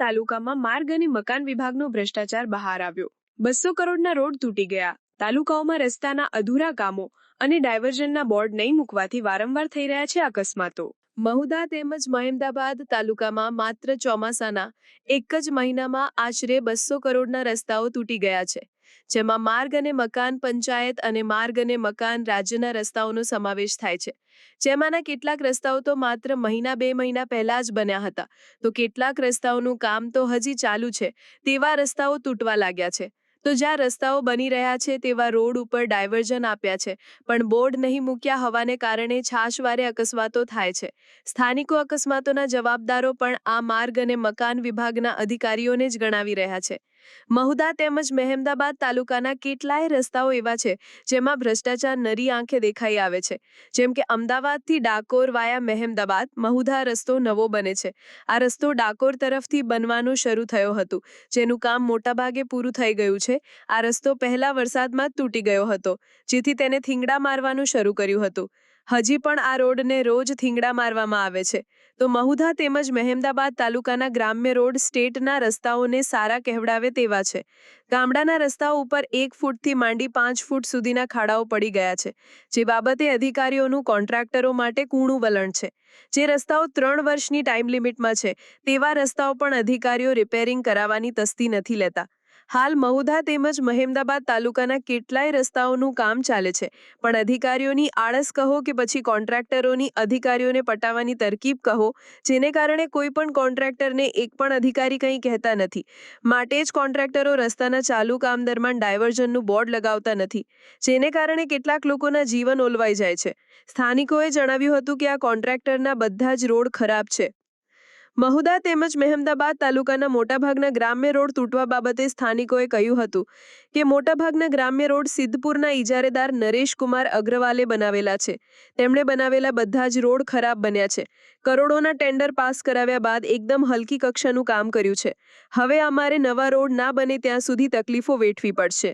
તાલુકામાં માર્ગ અને મકાન વિભાગનો ભ્રષ્ટાચાર બહાર આવ્યો. બસો કરોડના રોડ તૂટી ગયા. તાલુકાઓમાં રસ્તાના અધૂરા કામો અને ડાયવર્ઝનના બોર્ડ નહીં મૂકવાથી વારંવાર થઈ રહ્યા છે અકસ્માતો. મહુદા તેમજ મહેમદાબાદ તાલુકામાં માત્ર ચોમાસાના એક જ મહિનામાં આશરે બસો કરોડના રસ્તાઓ તૂટી ગયા છે. જેમાં માર્ગ અને મકાન પંચાયત અને માર્ગ અને મકાન રાજ્યના રસ્તાઓનો સમાવેશ થાય છે. જેમાંના કેટલાક રસ્તાઓ તો માત્ર મહિના બે મહિના પહેલા જ બન્યા હતા. તો કેટલાક રસ્તાઓનું કામ તો હજી ચાલુ છે. તેવા રસ્તાઓ તૂટવા લાગ્યા છે. તો જ્યાં રસ્તાઓ બની રહ્યા છે તેવા રોડ ઉપર ડાયવર્ઝન આપ્યા છે. પણ બોર્ડ નહીં મૂક્યા હોવાને કારણે છાશવારે અકસ્માતો થાય છે. સ્થાનિકો અકસ્માતોના જવાબદારો પણ આ માર્ગ અને મકાન વિભાગના અધિકારીઓને જ ગણાવી રહ્યા છે. મહુદા તેમજ મહેમદાબાદ તાલુકાના કેટલાય રસ્તાઓ એવા છે, જેમાં ભ્રષ્ટાચાર નરી આંખે દેખાઈ આવે છે. જેમ કે અમદાવાદથી ડાકોર વાયા મહેમદાબાદ મહુધા રસ્તો નવો બને છે. આ રસ્તો ડાકોર તરફથી બનવાનું શરૂ થયો હતું, જેનું કામ મોટાભાગે પૂરું થઈ ગયું છે. આ રસ્તો પહેલા વરસાદમાં તૂટી ગયો હતો, જેથી તેને થીંગડા મારવાનું શરૂ કર્યું હતું. હજી પણ આ રોડને રોજ થીંગડા મારવામાં આવે છે. તો મહુધા તેમજ મહેમદાબાદ તાલુકાના ગ્રામ્ય રોડ સ્ટેટના રસ્તાઓને સારા કહેવડાવે તેવા છે. ગામડાના રસ્તાઓ ઉપર એક ફૂટથી માંડી પાંચ ફૂટ સુધીના ખાડાઓ પડી ગયા છે, જે બાબતે અધિકારીઓનું કોન્ટ્રાક્ટરો માટે કૂણું વલણ છે. જે રસ્તાઓ ત્રણ વર્ષની ટાઈમ લિમિટમાં છે, તેવા રસ્તાઓ પણ અધિકારીઓ રિપેરિંગ કરાવવાની તસ્તી નથી લેતા. હાલ મહુધા તેમજ મહેમદાબાદ તાલુકાના કેટલાય રસ્તાઓનું કામ ચાલે છે. પણ અધિકારીઓની આળસ કહો કે પછી કોન્ટ્રાક્ટરોની અધિકારીઓને પટાવવાની તરકીબ કહો, જેને કારણે કોઈ પણ કોન્ટ્રાક્ટરને એક પણ અધિકારી કંઈ કહેતા નથી. માટે જ કોન્ટ્રાક્ટરો રસ્તાના ચાલુ કામ દરમિયાન ડાયવર્ઝનનું બોર્ડ લગાવતા નથી, જેને કારણે કેટલાક લોકોના જીવન ઓલવાઈ જાય છે. સ્થાનિકોએ જણાવ્યું હતું કે આ કોન્ટ્રાક્ટરના બધા જ રોડ ખરાબ છે. મહુદા તેમજ મહેમદાબાદ તાલુકાના મોટાભાગના ગ્રામ્ય રોડ તૂટવા બાબતે સ્થાનિકોએ કહ્યું હતું કે મોટાભાગના ગ્રામ્ય રોડ સિદ્ધપુરના ઇજારેદાર નરેશ કુમાર અગ્રવાલે બનાવેલા છે. તેમણે બનાવેલા બધા જ રોડ ખરાબ બન્યા છે. કરોડોના ટેન્ડર પાસ કરાવ્યા બાદ એકદમ હલકી કક્ષાનું કામ કર્યું છે. હવે અમારે નવા રોડ ના બને ત્યાં સુધી તકલીફો વેઠવી પડશે.